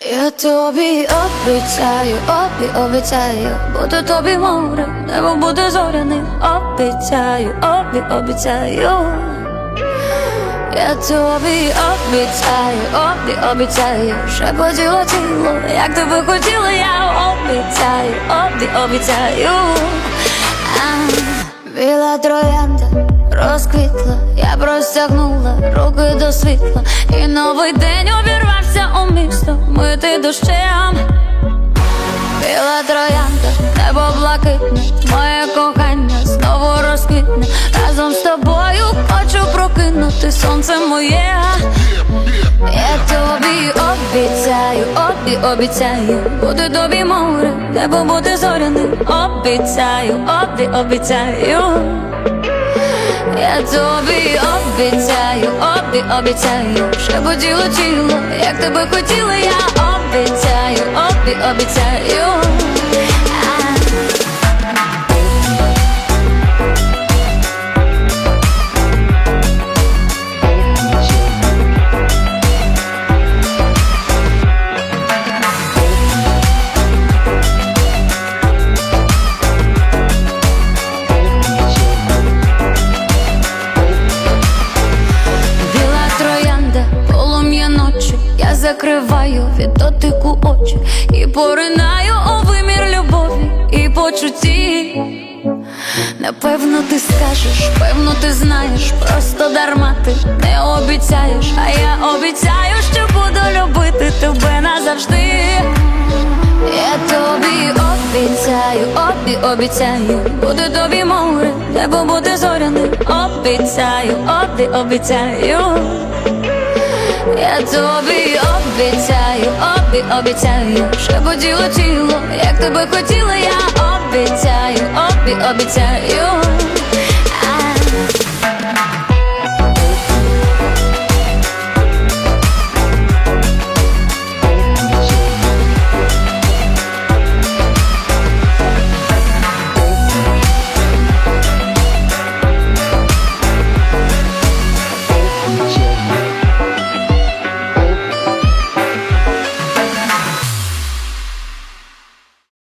Я тобі обіцяю, обі, обіцяю, буду тобі море, небо буде зоряним, обіцяю, обі, обіцяю. Я тобі обіцяю, обі, обіцяю, шепотіло тіло, як тебе хотіла, я обіцяю, обі, обіцяю. Біла троянда розквітла, я простягнула руки до світла, і новий день увірвався мити дощем. Біла троянда, небо блакитне, моє кохання знову розквітне. Разом з тобою хочу прокинути сонце моє. Я тобі обіцяю, обі, обіцяю, буде тобі море, небо буде зоряним, обіцяю, обі, обіцяю. Я тобі обіцяю, обі, обіцяю, шепотіло тіло, як тебе хотіла, я обіцяю, обі, обіцяю. Закриваю від дотику очі і поринаю у вимір любові і почутті. Напевно, ти скажеш, певно, ти знаєш, просто дарма ти не обіцяєш, а я обіцяю, що буду любити тебе назавжди. Я тобі обіцяю, обі, обіцяю, буде тобі море, небо буде зоряним, обіцяю, обі, обіцяю. Я тобі обіцяю, обі, обіцяю, шепотіло тіло, як тебе хотіла, я обіцяю, обі, обіцяю.